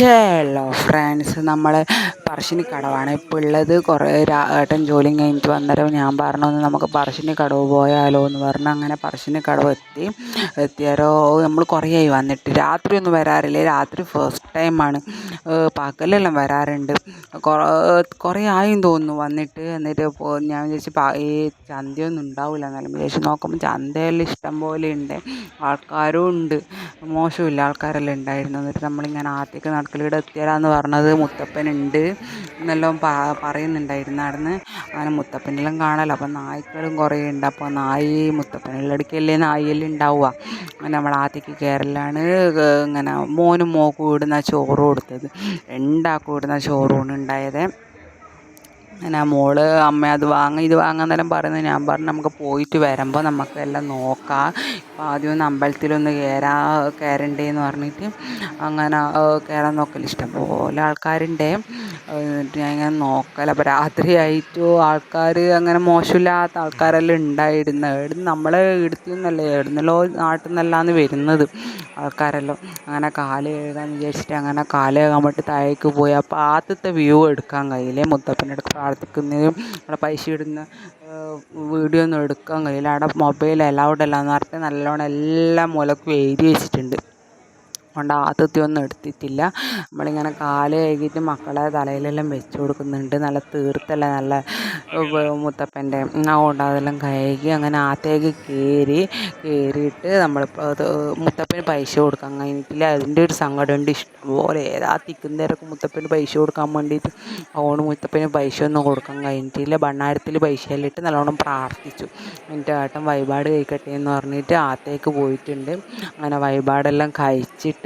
Hello friends നമ്മൾ പറശ്ശിനിക്കടവാണ് ഇപ്പോൾ ഉള്ളത് കുറേ ഏട്ടൻ ജോലിയും കഴിഞ്ഞിട്ട് വന്നേരം ഞാൻ പറഞ്ഞു നമുക്ക് പറശ്ശിനിക്കടവ് പോയാലോ എന്ന് പറഞ്ഞു. അങ്ങനെ പറശ്ശിനിക്കടവ് എത്തി. എത്തിയാലോ നമ്മൾ കുറേ ആയി വന്നിട്ട്. രാത്രി ഒന്നും വരാറില്ല. രാത്രി ഫസ്റ്റ് ടൈമാണ് പകലെല്ലാം വരാറുണ്ട്. കുറേ ആയും തോന്നുന്നു വന്നിട്ട്. എന്നിട്ട് ഞാൻ വിചാരിച്ചു ഈ ചന്തയൊന്നും ഉണ്ടാവില്ല എന്നാലും. വിചാരിച്ച് നോക്കുമ്പോൾ ചന്തയെല്ലാം ഇഷ്ടം പോലെ ഉണ്ട്. ആൾക്കാരും ഉണ്ട്. മോശമില്ല ആൾക്കാരെല്ലാം ഉണ്ടായിരുന്നു. എന്നിട്ട് നമ്മളിങ്ങനെ ആദ്യമൊക്കെ നടക്കൽ ഇവിടെ എത്തിയാലാന്ന് പറഞ്ഞത് മുത്തപ്പനുണ്ട്. എന്നെല്ലാം പറയുന്നുണ്ടായിരുന്നു അവിടുന്ന്. അങ്ങനെ മുത്തപ്പനെല്ലാം കാണാലോ. അപ്പം നായ്ക്കളും കുറേ ഉണ്ട്. അപ്പോൾ നായി മുത്തപ്പനുള്ള അടുക്കല്ലേ നായെല്ലാം ഉണ്ടാവുക. അങ്ങനെ നമ്മൾ ആദ്യക്ക് കയറലാണ് ഇങ്ങനെ മോനും മോക്കും ഇടുന്ന ചോറ് കൊടുത്തത്. രണ്ടാക്കും ഇടുന്ന ചോറൂണ് ഉണ്ടായത്. അങ്ങനെ മോൾ അമ്മ അത് വാങ്ങ ഇത് വാങ്ങാന്നെല്ലാം പറയുന്നത് ഞാൻ പറഞ്ഞു നമുക്ക് പോയിട്ട് വരുമ്പോൾ നമുക്ക് എല്ലാം നോക്കാം. ഇപ്പം ആദ്യം ഒന്ന് അമ്പലത്തിലൊന്ന് കയറാ കയറണ്ടേന്ന് പറഞ്ഞിട്ട് അങ്ങനെ കയറാൻ നോക്കൽ ഇഷ്ടം പോലെ ആൾക്കാരുണ്ട്. എന്നിട്ട് ഞാൻ ഇങ്ങനെ നോക്കല. അപ്പോൾ രാത്രിയായിട്ടും ആൾക്കാർ അങ്ങനെ മോശമില്ലാത്ത ആൾക്കാരെല്ലാം ഉണ്ടായിരുന്നു. എവിടുന്ന് നമ്മളെ ഇടുത്തു നിന്നല്ല നിന്നല്ലോ നാട്ടിൽ നിന്നല്ലാന്ന് വരുന്നത് ആൾക്കാരെല്ലാം. അങ്ങനെ കാൽ കഴുകാൻ വിചാരിച്ചിട്ട് അങ്ങനെ കാൽ കഴുകാൻ വേണ്ടി താഴേക്ക് പോയി. അപ്പോൾ ആദ്യത്തെ വ്യൂ എടുക്കാൻ കഴിയില്ലേ. മുത്തപ്പനെടുത്ത് പ്രാർത്ഥിക്കുന്നതും അവിടെ പൈസ ഇടുന്ന വീഡിയോ ഒന്നും എടുക്കാൻ കഴിയില്ല. അവിടെ മൊബൈൽ അലൗഡ് അല്ല. എന്ന് പറഞ്ഞിട്ട് നല്ലോണം എല്ലാ മൂലക്കും എഴുതി വെച്ചിട്ടുണ്ട്. ആദ്യത്തെ ഒന്നും എടുത്തിട്ടില്ല. നമ്മളിങ്ങനെ കാൽ കഴുകിയിട്ട് മക്കളെ തലയിലെല്ലാം വെച്ച് കൊടുക്കുന്നുണ്ട്. നല്ല തീർത്തല്ല? നല്ല മുത്തപ്പന്റെ അതുകൊണ്ട് അതെല്ലാം കഴുകി അങ്ങനെ ആത്തേക്ക് കയറി കയറിയിട്ട് നമ്മളിപ്പോൾ അത് മുത്തപ്പന് പൈസ കൊടുക്കാൻ കഴിഞ്ഞിട്ടില്ല. അതിന്റെ ഒരു സങ്കടമുണ്ട് ഇഷ്ടംപോലെ ഏതാ തിക്കുന്നേരൊക്കെ മുത്തപ്പന് പൈസ കൊടുക്കാൻ വേണ്ടിയിട്ട് അതുകൊണ്ട് മുത്തപ്പന് പൈസ ഒന്നും കൊടുക്കാൻ കഴിഞ്ഞിട്ടില്ല. ഭണ്ണാരത്തിൽ പൈസയെല്ലാം ഇട്ട് നല്ലോണം പ്രാർത്ഥിച്ചു. എന്റെ ആട്ടം വഴിപാട് കഴിക്കട്ടെ എന്ന് പറഞ്ഞിട്ട് ആത്തേക്ക് പോയിട്ടുണ്ട്. അങ്ങനെ വഴിപാടെല്ലാം കഴിച്ചിട്ട്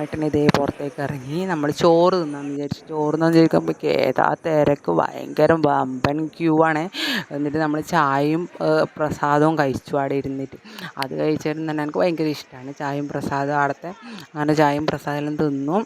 ഏട്ടൻ ഇതേ പുറത്തേക്ക് ഇറങ്ങി. നമ്മൾ ചോറ് തിന്നാന്ന് വിചാരിച്ചു ചോറ് തിന്നാന്ന് ചോദിക്കുമ്പോൾ ഏതാ തിരക്ക്. ഭയങ്കര വമ്പൻ ക്യൂ ആണ്. എന്നിട്ട് നമ്മൾ ചായയും പ്രസാദവും കഴിച്ചു അവിടെ ഇരുന്നിട്ട്. അത് കഴിച്ചിട്ട് തന്നെ എനിക്ക് ഭയങ്കര ഇഷ്ടമാണ് ചായയും പ്രസാദവും അവിടുത്തെ. അങ്ങനെ ചായയും പ്രസാദമെല്ലാം തിന്നു.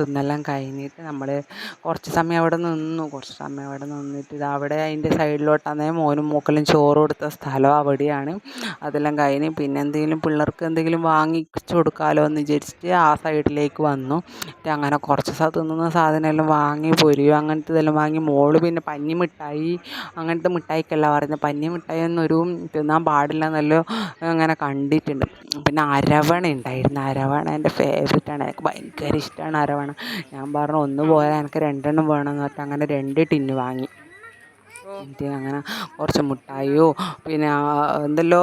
തിന്നെല്ലാം കഴിഞ്ഞിട്ട് നമ്മൾ കുറച്ച് സമയം അവിടെ നിന്നു. കുറച്ച് സമയം അവിടെ നിന്നിട്ട് ഇത് അവിടെ അതിന്റെ സൈഡിലോട്ടാന്നേ മോനും മൂക്കലും ചോറ് കൊടുത്ത സ്ഥലം അവിടെയാണ്. അതെല്ലാം കഴിഞ്ഞ് പിന്നെ എന്തെങ്കിലും പിള്ളേർക്ക് എന്തെങ്കിലും വാങ്ങിച്ചു കൊടുക്കാമല്ലോ എന്ന് വിചാരിച്ചിട്ട് ആ സൈഡിലേക്ക് വന്നു. എന്നിട്ട് അങ്ങനെ കുറച്ച് തിന്നുന്ന സാധനമെല്ലാം വാങ്ങി പൊരിയോ അങ്ങനത്തെ ഇതെല്ലാം വാങ്ങി. മോൾ പിന്നെ പഞ്ഞി മിഠായി അങ്ങനത്തെ മിഠായിക്കല്ല പറയുന്നത് പഞ്ഞി മിഠായി എന്നൊരു തിന്നാൻ പാടില്ല എന്നല്ലോ അങ്ങനെ കണ്ടിട്ടുണ്ട്. പിന്നെ അരവണ ഉണ്ടായിരുന്നു. അരവണ എന്റെ ഫേവറേറ്റാണ് എനിക്ക് ഭയങ്കര ഇഷ്ടമാണ് അരവണ. ഞാൻ പറഞ്ഞു ഒന്ന് പോയാൽ എനിക്ക് രണ്ടെണ്ണം വേണമെന്ന് പറഞ്ഞിട്ട് അങ്ങനെ രണ്ട് ടിന്ന് വാങ്ങി. എന്നിട്ട് അങ്ങനെ കുറച്ച് മിഠായിയോ പിന്നെ എന്തെല്ലോ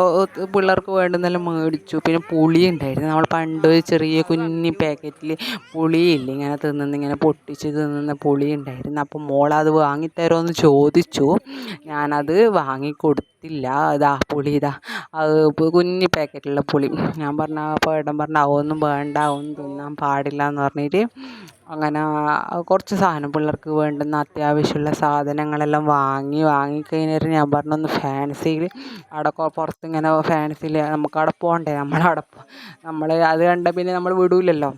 പിള്ളേർക്ക് വേണ്ടുന്നെല്ലാം മേടിച്ചു. പിന്നെ പുളി ഉണ്ടായിരുന്നു. നമ്മൾ പണ്ട് ചെറിയ കുഞ്ഞി പാക്കറ്റിൽ പുളിയില്ലേ ഇങ്ങനെ തിന്നുന്ന ഇങ്ങനെ പൊട്ടിച്ച് തിന്നുന്ന പുളി ഉണ്ടായിരുന്നു. അപ്പം മോളത് വാങ്ങിത്തരുമോ എന്ന് ചോദിച്ചു. ഞാനത് വാങ്ങിക്കൊടുത്തില്ല. ഇതാ പുളി ഇതാ. അത് കുഞ്ഞി പാക്കറ്റിലുള്ള പുളി. ഞാൻ പറഞ്ഞ അപ്പോൾ ഏട്ടൻ പറഞ്ഞ അതൊന്നും വേണ്ട ഒന്നും തിന്നാൻ പാടില്ല എന്ന് പറഞ്ഞിട്ട് അങ്ങനെ കുറച്ച് സാധനം പിള്ളേർക്ക് വേണ്ടുന്ന അത്യാവശ്യമുള്ള സാധനങ്ങളെല്ലാം വാങ്ങി വാങ്ങി വാങ്ങിക്കഴിഞ്ഞിട്ട് ഞാൻ പറഞ്ഞു ഒന്ന് ഫാൻസിയിൽ അവിടെ പുറത്ത് ഇങ്ങനെ ഫാൻസിയിൽ നമുക്ക് അവിടെ പോകണ്ടേ നമ്മളവിടെ നമ്മൾ അത് കണ്ടാൽ പിന്നെ നമ്മൾ വിടില്ലല്ലോ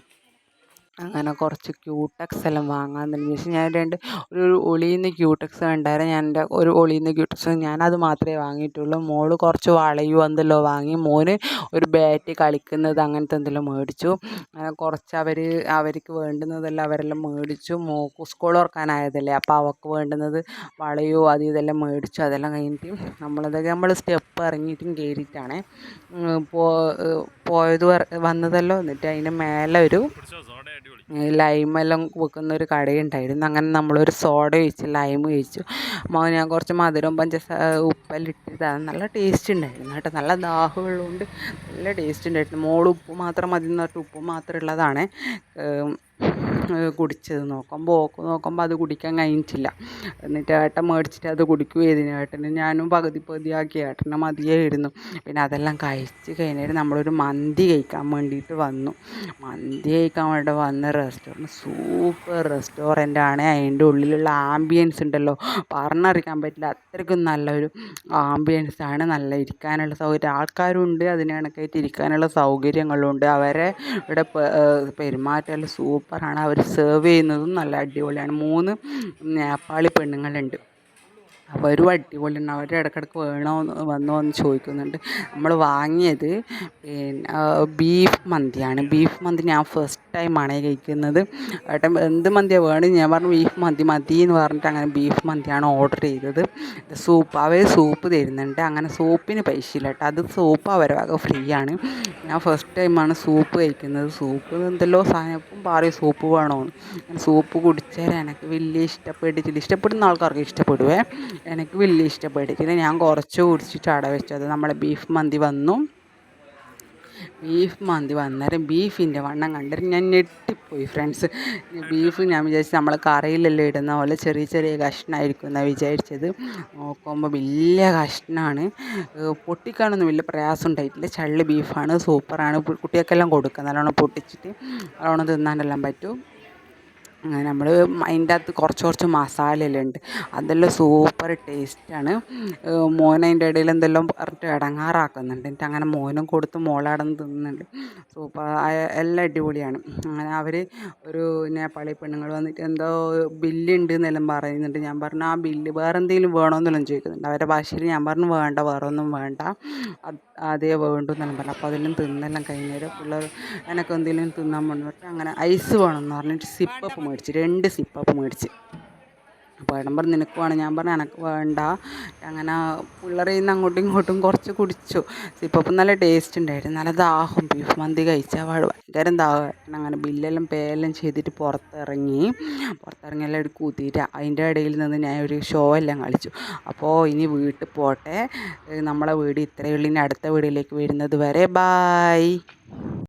അങ്ങനെ കുറച്ച് ക്യൂടെക്സ് എല്ലാം വാങ്ങാമെന്ന് വിചാരിച്ചു ഞാൻ രണ്ട് ഒരു ഒളിയുന്ന ക്യൂടെക്സ് ഉണ്ടായിരുന്നു ഞാൻ എന്റെ ഒരു ഒളിയുന്ന ക്യൂടെക്സ് ഞാനത് മാത്രമേ വാങ്ങിയിട്ടുള്ളൂ. മോൾ കുറച്ച് വളയും എന്തെല്ലോ വാങ്ങി. മോന് ഒരു ബാറ്റ് കളിക്കുന്നത് അങ്ങനത്തെ എന്തെല്ലാം മേടിച്ചു. അങ്ങനെ കുറച്ച് അവർ അവർക്ക് വേണ്ടുന്നതെല്ലാം അവരെല്ലാം മേടിച്ചു. മോക്ക് സ്കൂൾ ഓർക്കാനായതല്ലേ അപ്പോൾ അവൾക്ക് വേണ്ടുന്നത് വളയോ അത് ഇതെല്ലാം മേടിച്ചു. അതെല്ലാം കഴിഞ്ഞിട്ട് നമ്മളതൊക്കെ നമ്മൾ സ്റ്റെപ്പ് ഇറങ്ങിയിട്ടും കയറിയിട്ടാണ് പോയത് വന്നതല്ലോ. എന്നിട്ട് അതിന്റെ മേലെ ഒരു ലൈമെല്ലാം വെക്കുന്ന ഒരു കടയുണ്ടായിരുന്നു. അങ്ങനെ നമ്മളൊരു സോഡ ഒഴിച്ച് ലൈം ഒഴിച്ചു. അപ്പോൾ ഞാൻ കുറച്ച് മധുരവും പഞ്ചസാര ഉപ്പെല്ലാം ഇട്ടിട്ട് നല്ല ടേസ്റ്റ് ഉണ്ടായിരുന്നു കേട്ടോ. നല്ല ദാഹമുള്ളതുകൊണ്ട് നല്ല ടേസ്റ്റ് ഉണ്ടായിരുന്നു. മോൾ ഉപ്പ് മാത്രം മതി എന്ന് പറഞ്ഞിട്ട് ഉപ്പ് മാത്രം ഉള്ളതാണ്. കുടിച്ചത്. നോക്കുമ്പോൾ ഓക്ക് നോക്കുമ്പോൾ അത് കുടിക്കാൻ കഴിഞ്ഞിട്ടില്ല. എന്നിട്ട് ഏട്ടൻ മേടിച്ചിട്ട് അത് കുടിക്കുകയായിരുന്നു ഏട്ടന് ഞാനും പകുതി പകുതിയാക്കി ഏട്ടന് മതിയായിരുന്നു. പിന്നെ അതെല്ലാം കഴിച്ച് കഴിഞ്ഞിട്ട് നമ്മളൊരു മന്തി കഴിക്കാൻ വേണ്ടിയിട്ട് വന്നു. മന്തി കഴിക്കാൻ വേണ്ടി വന്ന റെസ്റ്റോറന്റ് സൂപ്പർ റെസ്റ്റോറന്റ് ആണ് അതിന്റെ ഉള്ളിലുള്ള ആംബിയൻസ് ഉണ്ടല്ലോ. പറഞ്ഞറിയിക്കാൻ പറ്റില്ല. അത്രയ്ക്കും നല്ലൊരു ആംബിയൻസ് ആണ്. നല്ല ഇരിക്കാനുള്ള സൗകര്യം ആൾക്കാരുണ്ട്. അതിന് കണക്കായിട്ട് ഇരിക്കാനുള്ള സൗകര്യങ്ങളുണ്ട്. അവരെ ഇവിടെ പെരുമാറ്റമെല്ലാം സൂപ്പറാണ് അവർ സെർവ് ചെയ്യുന്നതും നല്ല അടിപൊളിയാണ്. മൂന്ന് നേപ്പാളി പെണ്ണുങ്ങളുണ്ട്. അവരും അടിപൊളിയാണ് അവർ ഇടയ്ക്കിടയ്ക്ക് വേണോ വന്നോ എന്ന് ചോദിക്കുന്നുണ്ട്. നമ്മൾ വാങ്ങിയത് പിന്നെ ബീഫ് മന്തിയാണ്. ബീഫ് മന്തി ഞാൻ ഫസ്റ്റ് ടൈമാണ് കഴിക്കുന്നത്. ഏട്ടൻ എന്ത് മന്തിയാണ് വേണം ഞാൻ പറഞ്ഞു ബീഫ് മന്തി മതി എന്ന് പറഞ്ഞിട്ട് അങ്ങനെ ബീഫ് മന്തിയാണ് ഓർഡർ ചെയ്തത്. സൂപ്പ് അവർ സൂപ്പ് തരുന്നുണ്ട്. അങ്ങനെ സൂപ്പിന് പൈസ ഇല്ല കേട്ടോ. അത് സൂപ്പ് അവരെ വക ഫ്രീ ആണ് ഞാൻ ഫസ്റ്റ് ടൈമാണ് സൂപ്പ് കഴിക്കുന്നത്. സൂപ്പ് എന്തെല്ലോ സാധനം. പാറി സൂപ്പ് വേണമെന്ന് സൂപ്പ് കുടിച്ചാൽ എനിക്ക് വലിയ ഇഷ്ടപ്പെട്ടിട്ടില്ല ഇഷ്ടപ്പെടുന്ന ആൾക്കാർക്ക് ഇഷ്ടപ്പെടുവേ. എനിക്ക് വലിയ ഇഷ്ടപ്പെട്ടിട്ടില്ല ഞാൻ കുറച്ച് കുടിച്ചിട്ട് അട വെച്ചത് നമ്മളെ ബീഫ് മന്തി വന്നു. ബീഫ് മന്തി വന്നേരം ബീഫിന്റെ വണ്ണം കണ്ടിട്ട് ഞാൻ ഞെട്ടിപ്പോയി ഫ്രണ്ട്സ് ബീഫ് ഞാൻ വിചാരിച്ചു നമ്മൾ കറിയിലെല്ലാം ഇടുന്ന പോലെ ചെറിയ ചെറിയ കഷ്ണമായിരിക്കും എന്നാണ് വിചാരിച്ചത്. നോക്കുമ്പോൾ വലിയ കഷ്ണമാണ് പൊട്ടിക്കാനൊന്നും വലിയ പ്രയാസം ഉണ്ടായിട്ടില്ല. ചള്ളി ബീഫാണ് സൂപ്പറാണ്. കുട്ടികൾക്കെല്ലാം കൊടുക്കുക നല്ലോണം പൊട്ടിച്ചിട്ട് നല്ലോണം തിന്നാനെല്ലാം പറ്റും. നമ്മൾ അതിന്റെ അകത്ത് കുറച്ച് കുറച്ച് മസാലയെല്ലാം ഉണ്ട് അതെല്ലാം സൂപ്പർ ടേസ്റ്റാണ് മോൻ അതിന്റെ ഇടയിൽ എന്തെല്ലാം പറഞ്ഞിട്ട് ഇടങ്ങാറാക്കുന്നുണ്ട് എന്നിട്ട് അങ്ങനെ മോനും കൊടുത്ത് മോളടന്ന് തിന്നുന്നുണ്ട്. സൂപ്പർ എല്ലാം അടിപൊളിയാണ്. അങ്ങനെ അവർ ഒരു നേപ്പാളി പെണ്ണുങ്ങൾ വന്നിട്ട് എന്തോ ബില്ലുണ്ട് എന്നെല്ലാം പറയുന്നുണ്ട്. ഞാൻ പറഞ്ഞു ആ ബില്ല് വേറെ എന്തെങ്കിലും വേണമെന്നെല്ലാം ചോദിക്കുന്നുണ്ട്. അവരുടെ ഭാഷയിൽ ഞാൻ പറഞ്ഞു വേണ്ട വേറെ ഒന്നും വേണ്ട. അതേ വേണ്ടു എന്നെല്ലാം പറഞ്ഞു. അപ്പോൾ അതെല്ലാം തിന്നെല്ലാം കഴിഞ്ഞേരം പിള്ളേർ എനിക്ക് എന്തെങ്കിലും തിന്നാൻ വേണ്ടി അങ്ങനെ ഐസ് വേണമെന്ന് പറഞ്ഞിട്ട് സിപ്പപ്പ് മേടിച്ച് രണ്ട് സിപ്പപ്പ് മേടിച്ച്. അപ്പോൾ ഏട്ടൻ പറഞ്ഞു നിനക്ക് വേണം ഞാൻ പറഞ്ഞു എനക്ക് വേണ്ട. അങ്ങനെ പിള്ളേരെ നിന്ന് അങ്ങോട്ടും ഇങ്ങോട്ടും കുറച്ച് കുടിച്ചു. സിപ്പപ്പ് നല്ല ടേസ്റ്റ് ഉണ്ടായിരുന്നു. നല്ല ദാഹം ബീഫ് മന്തി കഴിച്ചാൽ ഭയങ്കര ദാഹം അങ്ങനെ ബില്ലെല്ലാം പേയെല്ലാം ചെയ്തിട്ട് പുറത്തിറങ്ങി. പുറത്തിറങ്ങി എല്ലാം എടുത്ത് കൂത്തിയിട്ട് അതിന്റെ ഇടയിൽ നിന്ന് ഞാൻ ഒരു ഷോ എല്ലാം കളിച്ചു. അപ്പോൾ ഇനി വീട്ടിൽ പോട്ടെ. നമ്മളെ വീട് ഇത്രയുള്ളിന്റെ അടുത്ത വീടിലേക്ക് വരുന്നത് വരെ ബായ്